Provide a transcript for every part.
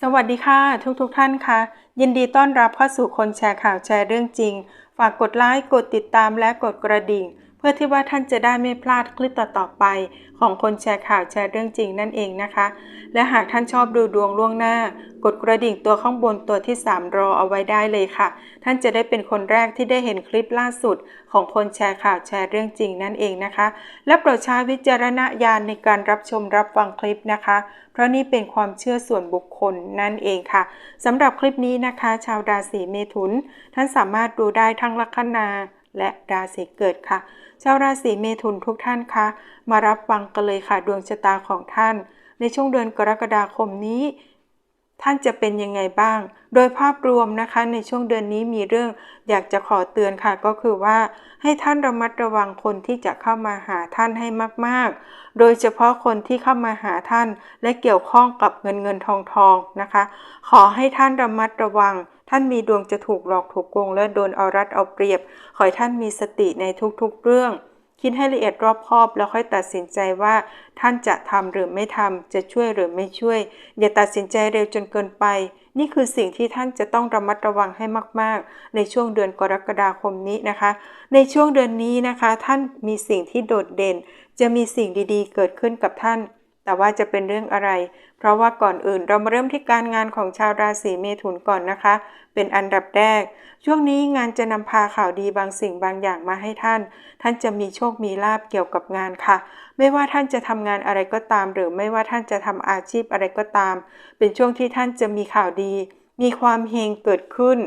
สวัสดีค่ะ ทุกๆทท่านค่ะ ยินดีต้อนรับเข้าสู่คนแชร์ข่าวแชร์เรื่องจริง ฝากกดไลค์กดติดตามและกดกระดิ่ง เพื่อที่ว่าท่านจะได้ไม่พลาดคลิปต่อๆไป ของคนแชร์ข่าวแชร์เรื่องจริงนั่นเองนะคะ และหากท่านชอบดูดวงล่วงหน้า กดกระดิ่งตัวข้างบนตัวที่ 3 รอเอาไว้ได้เลยค่ะ ท่านจะได้เป็นคนแรกที่ได้เห็นคลิปล่าสุด ของคนแชร์ข่าวแชร์เรื่องจริงนั่นเองนะคะ และโปรดใช้วิจารณญาณในการรับชมรับฟังคลิปนะคะ เพราะนี่เป็นความเชื่อส่วนบุคคลนั่นเองค่ะสำหรับคลิปนี้นะคะ ชาวราศีเมถุน ท่านสามารถดูได้ทั้งลัคนา และราศีเกิดค่ะ ชาวราศีเมถุนทุกท่านคะมารับฟังกันเลยค่ะดวงชะตาของท่าน ในช่วงเดือนกรกฎาคมนี้ ท่านจะเป็นยังไงบ้าง โดยภาพรวมนะคะในช่วงเดือนนี้มีเรื่องอยากจะขอเตือนค่ะก็คือว่า ให้ท่านระมัดระวังคนที่จะเข้ามาหาท่านให้มาก ๆ โดยเฉพาะคนที่เข้ามาหาท่าน และเกี่ยวข้องกับเงินเงินทองทองนะคะ ขอให้ท่านระมัดระวัง ท่านมีดวงจะถูกหลอกถูกโกงและโดนเอารัดเอาเปรียบ ขอให้ท่านมีสติในทุกๆเรื่อง คิดให้ละเอียดรอบคอบแล้วค่อยตัดสินใจว่า ท่านจะทำหรือไม่ทำจะช่วยหรือไม่ช่วย อย่าตัดสินใจเร็วจนเกินไป นี่คือสิ่งที่ท่านจะต้องระมัดระวังให้มาก ๆ ในช่วงเดือนกรกฎาคมนี้นะคะ ในช่วงเดือนนี้นะคะ ท่านมีสิ่งที่โดดเด่น จะมีสิ่งดีๆ เกิดขึ้นกับท่าน แต่ว่าจะเป็นเรื่องอะไร เพราะว่าก่อนอื่นเรามาเริ่มที่การงานของชาวราศีเมถุนก่อนนะคะ เป็นอันดับแรก ช่วงนี้งานจะนำพาข่าวดีบางสิ่งบางอย่างมาให้ท่าน ท่านจะมีโชคมีลาบเกี่ยวกับงานค่ะ ไม่ว่าท่านจะทำงานอะไรก็ตาม หรือไม่ว่าท่านจะทำอาชีพอะไรก็ตาม เป็นช่วงที่ท่านจะมีข่าวดี มีความเฮงเกิดขึ้น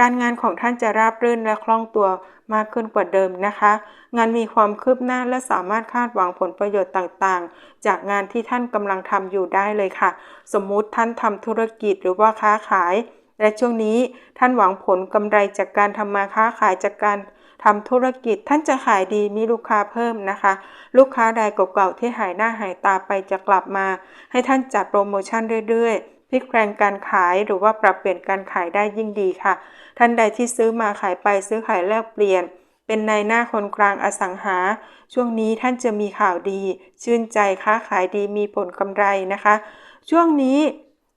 การงานของท่านจะราบรื่นและคล่องตัวมากขึ้นกว่าเดิมนะคะ งานมีความคืบหน้าและสามารถคาดหวังผลประโยชน์ต่างๆ จากงานที่ท่านกำลังทำอยู่ได้เลยค่ะ สมมุติท่านทำธุรกิจหรือว่าค้าขาย และช่วงนี้ท่านหวังผลกำไรจากการทำมาค้าขายจากการทำธุรกิจท่านจะขายดีมีลูกค้าเพิ่มนะคะ ลูกค้ารายเก่าๆที่หายหน้าหายตาไปจะกลับมา ให้ท่านจัดโปรโมชั่นเรื่อยๆ พลิกแปลงการขายหรือว่าปรับเปลี่ยนการขายได้ยิ่งดีค่ะ ท่านใดที่ซื้อมาขายไปซื้อขายแลกเปลี่ยน เป็นนายหน้าคนกลางอสังหา ช่วงนี้ท่านจะมีข่าวดี ชื่นใจค้าขายดีมีผลกำไรนะคะ ช่วงนี้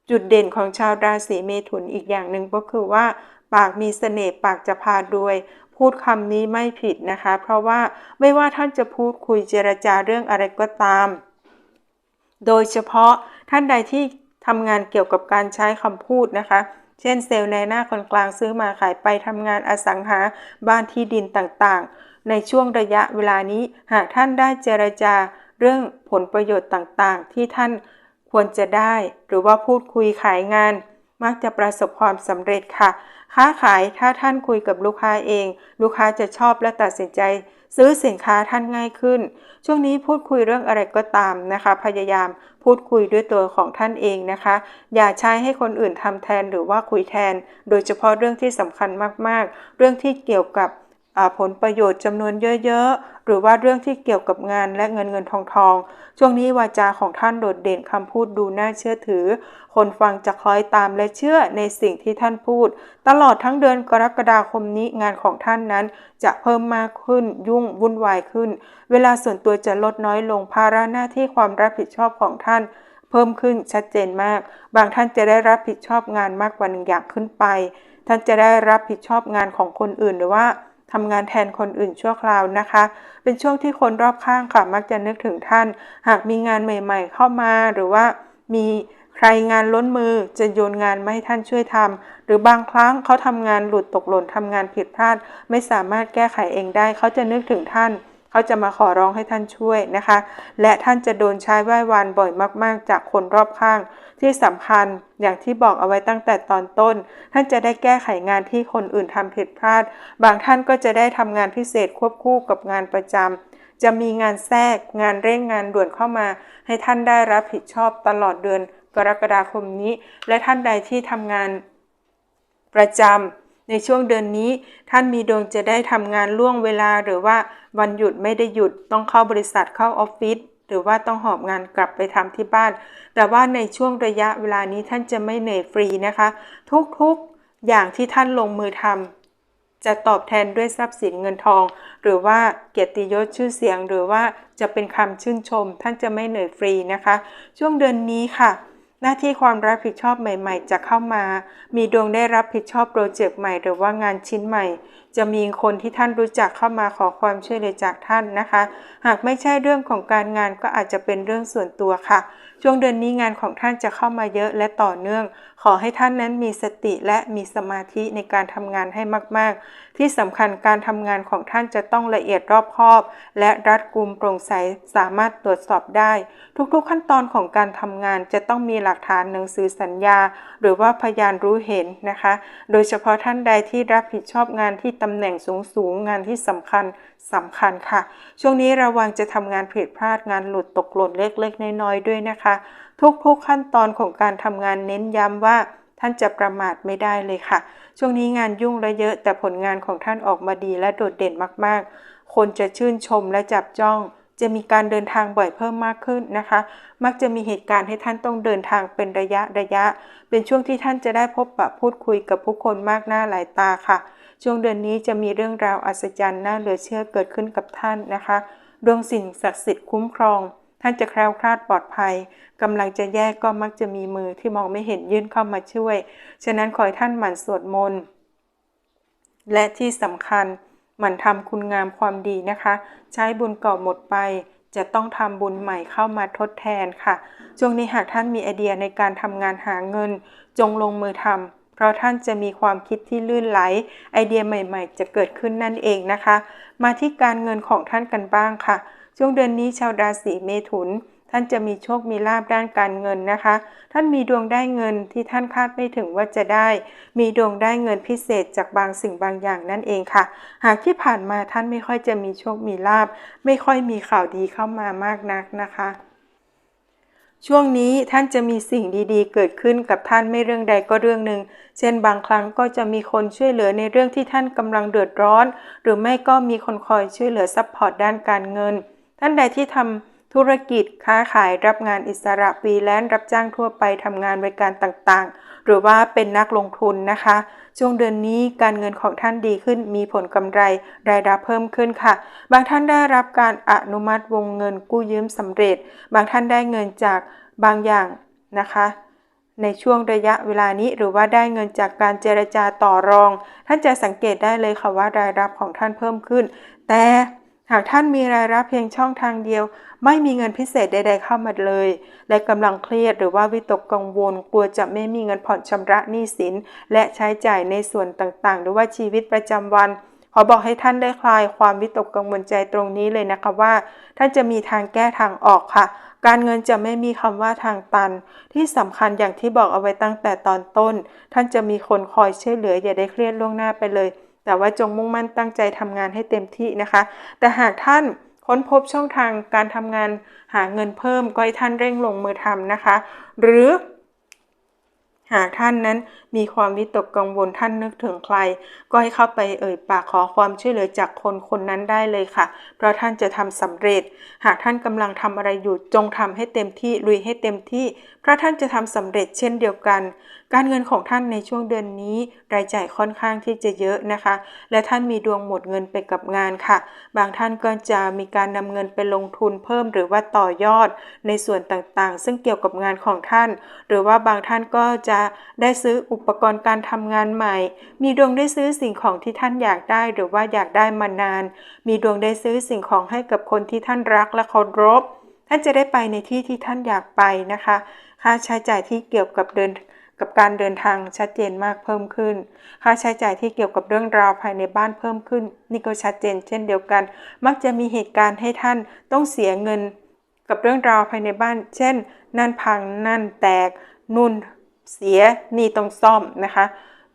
จุดเด่นของชาวราศีเมถุนอีกอย่างหนึ่งก็คือว่า ปากมีเสน่ห์ปากจะพาด้วยพูดคำนี้ไม่ผิดนะคะ เพราะว่าไม่ว่าท่านจะพูดคุยเจรจาเรื่องอะไรก็ตาม โดยเฉพาะท่านใดที่ ทำงานเกี่ยวกับการใช้คำพูดนะคะ เช่นเซลล์ในหน้าคนกลางซื้อมาขายไปทำงานอสังหาบ้านที่ดินต่างๆ ในช่วงระยะเวลานี้หากท่านได้เจรจาเรื่องผลประโยชน์ต่างๆ ที่ท่านควรจะได้ หรือว่าพูดคุยขายงาน มักจะประสบความสำเร็จค่ะ ค้าขายถ้าท่านคุยกับลูกค้าเอง ลูกค้าจะชอบและตัดสินใจ ซื้อสินค้าท่านง่ายขึ้น ช่วงนี้พูดคุยเรื่องอะไรก็ตามนะคะ พยายามพูดคุยด้วยตัวของท่านเองนะคะ อย่าใช้ให้คนอื่นทำแทนหรือว่าคุยแทน โดยเฉพาะเรื่องที่สำคัญมากๆ เรื่องที่เกี่ยวกับ ผลประโยชน์จำนวนเยอะๆ หรือว่าเรื่องที่เกี่ยวกับงานและเงินเงินทองทองช่วงนี้วาจาของท่านโดดเด่นคำพูดดูน่าเชื่อถือ คนฟังจะคล้อยตามและเชื่อในสิ่งที่ท่านพูด ตลอดทั้งเดือนกรกฎาคมนี้งานของท่านนั้น จะเพิ่มมากขึ้นยุ่งวุ่นวายขึ้น เวลาส่วนตัวจะลดน้อยลงภาระหน้าที่ความรับผิดชอบของท่านเพิ่มขึ้นชัดเจนมาก บางท่านจะได้รับผิดชอบงานมากกว่าหนึ่งอย่างขึ้นไป ท่านจะได้รับผิดชอบงานของคนอื่นหรือว่า ทำงานแทนคนอื่นชั่วคราวนะคะ เป็นช่วงที่คนรอบข้างค่ะมักจะนึกถึงท่าน หากมีงานใหม่ ๆ เข้ามาหรือว่ามีใครงานล้นมือจะโยนงานม่ให้ท่านช่วยทำหรือบางครั้งเขาทำงานหลุดตกหล่นทำงานผิดพลาด ไม่สามารถแก้ไขเองได้ เขาจะนึกถึงท่าน เขาจะมาขอร้องให้ท่านช่วยนะคะ และท่านจะโดนใช้ไหว้วานบ่อยมาก ๆ จากคนรอบข้าง ที่สำคัญอย่างที่บอกเอาไว้ตั้งแต่ตอนต้น ท่านจะได้แก้ไขงานที่คนอื่นทำผิดพลาด บางท่านก็จะได้ทำงานพิเศษควบคู่กับงานประจำจะมีงานแทรก งานเร่งงานด่วนเข้ามา ให้ท่านได้รับผิดชอบตลอดเดือนกรกฎาคมนี้ และท่านใดที่ทำงานประจำในช่วงเดือนนี้ ท่านมีดวงจะได้ทำงานล่วงเวลาหรือว่าวันหยุดไม่ได้หยุดต้องเข้าบริษัทเข้าออฟฟิศ หรือว่าต้องหอบงานกลับไปทำที่บ้าน แต่ว่าในช่วงระยะเวลานี้ท่านจะไม่เหนื่อยฟรีนะคะ ทุกๆอย่างที่ท่านลงมือทำจะตอบแทนด้วยทรัพย์สินเงินทอง หรือว่าเกียรติยศชื่อเสียง หรือว่าจะเป็นคำชื่นชม ท่านจะไม่เหนื่อยฟรีนะคะ ช่วงเดือนนี้ค่ะ หน้าที่ความรับผิดชอบใหม่ ๆ จะเข้ามา มีดวงได้รับผิดชอบโปรเจกต์ใหม่ หรือว่างานชิ้นใหม่ จะมีคนที่ท่านรู้จักเข้ามาขอความช่วยเหลือจากท่านนะคะ หากไม่ใช่เรื่องของการงานก็อาจจะเป็นเรื่องส่วนตัวค่ะ ช่วงเดือนนี้งานของท่านจะเข้ามาเยอะและต่อเนื่อง ขอให้ท่านนั้นมีสติและมีสมาธิในการทำงานให้มาก ๆ ที่สำคัญการทำงานของท่านจะต้องละเอียดรอบคอบ และรัดกุมโปร่งใสสามารถตรวจสอบได้ ทุกๆขั้นตอนของการทำงานจะต้องมีหลักฐานหนังสือสัญญา หรือว่าพยานรู้เห็นนะคะ โดยเฉพาะท่านใดที่รับผิดชอบงานที่ตำแหน่งสูงสูงานที่สำคัญสำคัญค่ะ ช่วงนี้ระวังจะทำงานผิดพลาดงานหลุดตกหล่นเล็กๆ น้อยๆด้วยนะคะ ทุกๆขั้นตอนของการทำงานเน้นย้ำว่าท่านจะประมาทไม่ได้เลยค่ะ ช่วงนี้งานยุ่งและเยอะแต่ผลงานของท่านออกมาดีและโดดเด่นมากๆ คนจะชื่นชมและจับจ้อง จะมีการเดินทางบ่อยเพิ่มมากขึ้นนะคะ มักจะมีเหตุการณ์ให้ท่านต้องเดินทางเป็นระยะระยะ เป็นช่วงที่ท่านจะได้พบปะพูดคุยกับผู้คนมากหน้าหลายตาค่ะ ช่วงเดือนนี้จะมีเรื่องราวอัศจรรย์น่าเหลือเชื่อเกิดขึ้นกับท่านนะคะ ดวงสิ่งศักดิ์สิทธิ์คุ้มครอง ท่านจะแคล้วคลาดปลอดภัยกำลังจะแยกก็มักจะมีมือที่มองไม่เห็นยื่นเข้ามาช่วย ฉะนั้นขอให้ท่านหมั่นสวดมนต์และที่สำคัญ มันทำคุณงามความดีนะคะ ใช้บุญเก่าหมดไป จะต้องทำบุญใหม่เข้ามาทดแทนค่ะ ช่วงนี้หากท่านมีไอเดียในการทำงานหาเงิน จงลงมือทำเพราะท่านจะมีความคิดที่ลื่นไหล ไอเดียใหม่ ๆ จะเกิดขึ้นนั่นเองนะคะ มาที่การเงินของท่านกันบ้างค่ะ ช่วงเดือนนี้ชาวราศีเมถุน ท่านจะมีโชคมีลาบด้านการเงินนะคะ ท่านมีดวงได้เงินที่ท่านคาดไม่ถึงว่าจะได้ มีดวงได้เงินพิเศษจากบางสิ่งบางอย่างนั่นเองค่ะ หากที่ผ่านมาท่านไม่ค่อยจะมีโชคมีลาบ ไม่ค่อยมีข่าวดีเข้ามามากนักนะคะช่วงนี้ท่านจะมีสิ่งดีๆ เกิดขึ้นกับท่านไม่เรื่องใดก็เรื่องหนึ่ง เช่นบางครั้งก็จะมีคนช่วยเหลือในเรื่องที่ท่านกำลังเดือดร้อน หรือไม่ก็มีคนคอยช่วยเหลือซัพพอร์ตด้านการเงิน ท่านใดที่ทำ ธุรกิจ ค้าขาย รับงานอิสระฟรีแลนซ์รับจ้างทั่วไปทำงานบริการต่างๆ หรือว่าเป็นนักลงทุนนะคะ ช่วงเดือนนี้การเงินของท่านดีขึ้น มีผลกำไร รายรับเพิ่มขึ้นค่ะ บางท่านได้รับการอนุมัติวงเงินกู้ยืมสำเร็จ บางท่านได้เงินจากบางอย่างนะคะในช่วงระยะเวลานี้หรือว่าได้เงินจากการเจรจาต่อรอง ท่านจะสังเกตได้เลยค่ะว่ารายรับของท่านเพิ่มขึ้น แต่ หากท่านมีรายรับเพียงช่องทางเดียว ไม่มีเงินพิเศษใด ๆ เข้ามาเลย และกำลังเครียดหรือว่าวิตกกังวลกลัวจะไม่มีเงินผ่อนชำระหนี้สิน และใช้จ่ายในส่วนต่างๆ หรือว่าชีวิตประจำวัน ขอบอกให้ท่านได้คลายความวิตกกังวลใจตรงนี้เลยนะคะว่า ท่านจะมีทางแก้ทางออกค่ะ การเงินจะไม่มีคำว่าทางตัน ที่สำคัญอย่างที่บอกเอาไว้ตั้งแต่ตอนต้น ท่านจะมีคนคอยช่วยเหลืออย่าได้เครียดล่วงหน้าไปเลย แต่ว่าจงมุ่งมั่นตั้งใจทำงานให้เต็มที่นะคะ แต่หากท่านค้นพบช่องทางการทำงานหาเงินเพิ่มก็ให้ท่านเร่งลงมือทำนะคะ หรือ หากท่านนั้นมีความวิตกกังวลท่านนึกถึงใคร ก็ให้เข้าไปเอ่ยปากขอความช่วยเหลือจากคนคนนั้นได้เลยค่ะ เพราะท่านจะทำสำเร็จ หากท่านกำลังทำอะไรอยู่จงทำให้เต็มที่ลุยให้เต็มที่เพราะท่านจะทำสำเร็จเช่นเดียวกัน การเงินของท่านในช่วงเดือนนี้รายจ่ายค่อนข้างที่จะเยอะนะคะ และท่านมีดวงหมดเงินไปกับงานค่ะ บางท่านก็จะมีการนำเงินไปลงทุนเพิ่มหรือว่าต่อยอดในส่วนต่างๆ ซึ่งเกี่ยวกับงานของท่าน หรือว่าบางท่านก็จะได้ซื้ออุปกรณ์การทำงานใหม่ มีดวงได้ซื้อสิ่งของที่ท่านอยากได้หรือว่าอยากได้มานาน มีดวงได้ซื้อสิ่งของให้กับคนที่ท่านรักและเคารพ ท่านจะได้ไปในที่ที่ท่านอยากไปนะคะ ค่าใช้จ่ายที่เกี่ยวกับเดินกับการเดินทางชัดเจนมากเพิ่มขึ้น ค่าใช้จ่ายที่เกี่ยวกับเรื่องราวภายในบ้านเพิ่มขึ้น นี่ก็ชัดเจนเช่นเดียวกัน มักจะมีเหตุการณ์ให้ท่านต้องเสียเงิน กับเรื่องราวภายในบ้าน เช่น นั่นพังนั่นแตกนุ่น เสียนี่ต้องซ่อมนะคะ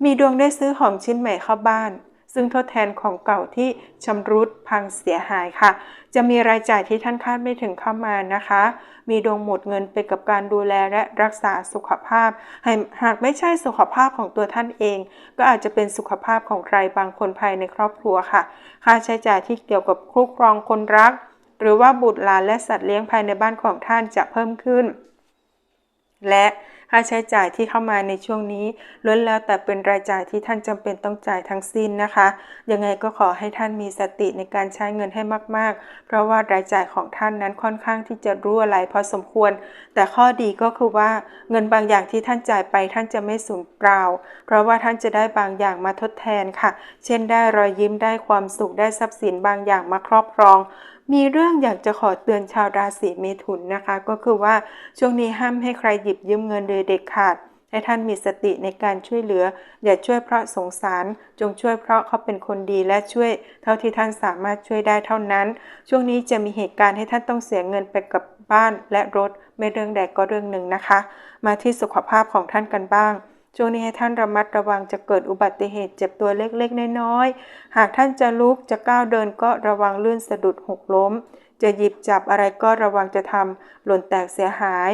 มีดวงได้ซื้อของชิ้นใหม่เข้าบ้าน ซึ่งทดแทนของเก่าที่ชำรุดพังเสียหายค่ะ จะมีรายจ่ายที่ท่านคาดไม่ถึงเข้ามานะคะ มีดวงหมดเงินไปกับการดูแลและรักษาสุขภาพ หากไม่ใช่สุขภาพของตัวท่านเอง ก็อาจจะเป็นสุขภาพของใครบางคนภายในครอบครัวค่ะ ค่าใช้จ่ายที่เกี่ยวกับคุ้มครองคนรัก หรือว่าบุตรหลานและสัตว์เลี้ยงภายในบ้านของท่านจะเพิ่มขึ้น และ ค่าใช้จ่ายที่เข้ามาในช่วงนี้ล้วนแล้วแต่เป็นรายจ่ายที่ท่านจำเป็นต้องจ่ายทั้งสิ้นนะคะ ยังไงก็ขอให้ท่านมีสติในการใช้เงินให้มาก ๆ เพราะว่ารายจ่ายของท่านนั้นค่อนข้างที่จะรั่วไหลพอสมควร แต่ข้อดีก็คือว่าเงินบางอย่างที่ท่านจ่ายไปท่านจะไม่สูญเปล่า เพราะว่าท่านจะได้บางอย่างมาทดแทนค่ะ เช่นได้รอยยิ้มได้ความสุขได้ทรัพย์สินบางอย่างมาครอบครอง มีเรื่องอยากจะขอเตือนชาวราศีเมถุนนะคะ ก็คือว่าช่วงนี้ห้ามให้ใครหยิบยืมเงินโดยเด็ดขาด ให้ท่านมีสติในการช่วยเหลือ อย่าช่วยเพราะสงสาร จงช่วยเพราะเขาเป็นคนดีและช่วยเท่าที่ท่านสามารถช่วยได้เท่านั้น ช่วงนี้จะมีเหตุการณ์ให้ท่านต้องเสียเงินไปกับบ้านและรถ ไม่เรื่องใดก็เรื่องหนึ่งนะคะ มาที่สุขภาพของท่านกันบ้าง ช่วงนี้ให้ท่านระมัดระวังจะเกิดอุบัติเหตุเจ็บตัวเล็กๆ น้อยๆ หากท่านจะลุกจะก้าวเดินก็ระวังลื่นสะดุดหกล้ม จะหยิบจับอะไรก็ระวังจะทำหล่นแตกเสียหาย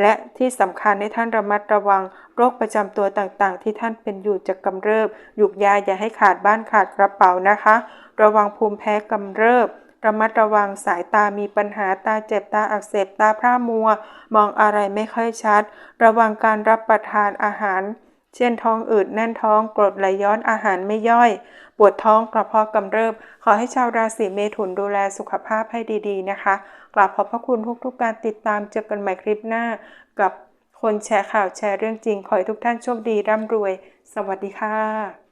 และที่สำคัญให้ท่านระมัดระวังโรคประจำตัวต่างๆ ที่ท่านเป็นอยู่จะกำเริบหยุกยาอย่าให้ขาดบ้านขาดกระเป๋านะคะ ระวังภูมิแพ้กำเริบ ระมัดระวังสายตามีปัญหาตาเจ็บตาอักเสบตาพร่ามัว มองอะไรไม่ค่อยชัด ระวังการรับประทานอาหาร เช่นท้องอืดแน่นท้องกรดไหลย้อนอาหารไม่ย่อย ปวดท้องกระเพาะกำเริบ ขอให้ชาวราศีเมถุนดูแลสุขภาพให้ดีๆ นะคะกราบขอบพระคุณทุกๆ การติดตามเจอกันใหม่คลิปหน้า กับคนแชร์ข่าวแชร์เรื่องจริงขอให้ทุกท่านโชคดีร่ำรวย สวัสดีค่ะ